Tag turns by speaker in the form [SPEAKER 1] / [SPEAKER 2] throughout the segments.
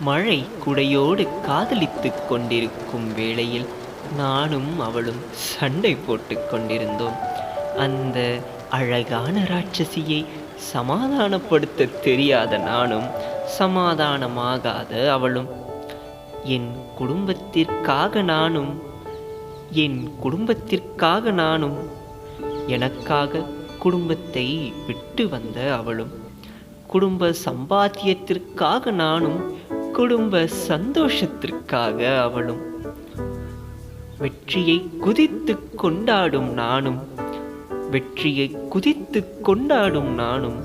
[SPEAKER 1] மழை குடையோடு காதலித்துக் கொண்டிருக்கும் வேளையில் நானும் அவளும் சண்டை போட்டுக் கொண்டிருந்தோம். அந்த அழகான ராட்சசியை சமாதானப்படுத்த தெரியாத நானும் சமாதானமாகாத அவளும். என் குடும்பத்திற்காக நானும் என் குடும்பத்திற்காக நானும் எனக்காக குடும்பத்தை விட்டு வந்த அவளும். குடும்ப சம்பாத்தியத்திற்காக நானும் குடும்ப சந்தோஷத்திற்காக அவளும் வெற்றியை குதித்து கொண்டாடும் நானும் வெற்றியை குதித்து கொண்டாடும் நானும்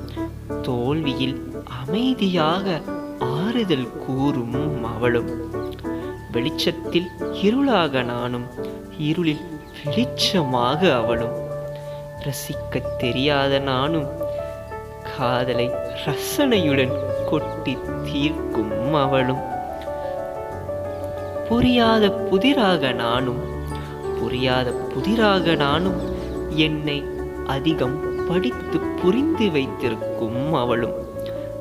[SPEAKER 1] தோல்வியில் அமைதியாக ஆறுதல் கூறும் அவளும். வெளிச்சத்தில் இருளாக நானும் இருளில் வெளிச்சமாக அவளும். ரசிக்கத் தெரியாத நானும் காதலை ரசனையுடன் கொட்டி தீர்க்கும் அவளும். புரியாத புதிராக நானும் புரியாத புதிராக நானும் என்னை அதிகம் படித்து புரிந்து வைத்திருக்கும் அவளும்.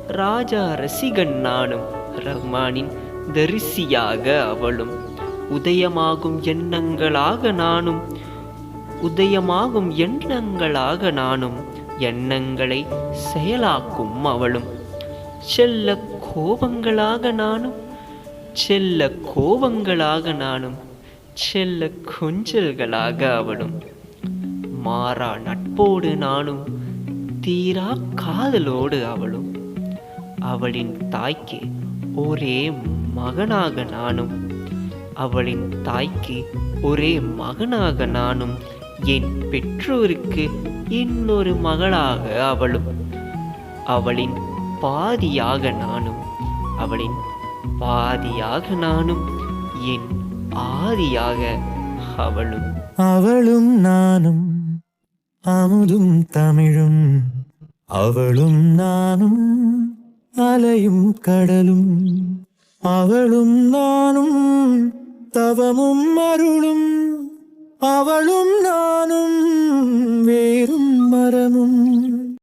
[SPEAKER 1] ராஜா ரசிகன் நானும் ரஹ்மானின் தரிசியாக அவளும். உதயமாகும் எண்ணங்களாக நானும் உதயமாகும் எண்ணங்களாக நானும் எண்ணங்களை செயலாக்கும் அவளும். செல்ல கோபங்களாக நானும் செல்ல கோபங்களாக நானும் செல்ல கொஞ்சல்களாக அவளும். மாறா நட்போடு நானும் தீரா காதலோடு அவளும். அவளின் தாய்க்கு ஒரே மகனாக நானும் அவளின் தாய்க்கு ஒரே மகனாக நானும் என் பெற்றோருக்கு இன்னொரு மகளாக அவளும். அவளின் பாதியாக நானும் அவளின் பாதியாக நானும் என் ஆதியாக அவளும்.
[SPEAKER 2] அவளும் நானும் அமுதும் தமிழும். அவளும் நானும் அலையும் கடலும். அவளும் நானும் தவமும் அருளும். அவளும் நானும்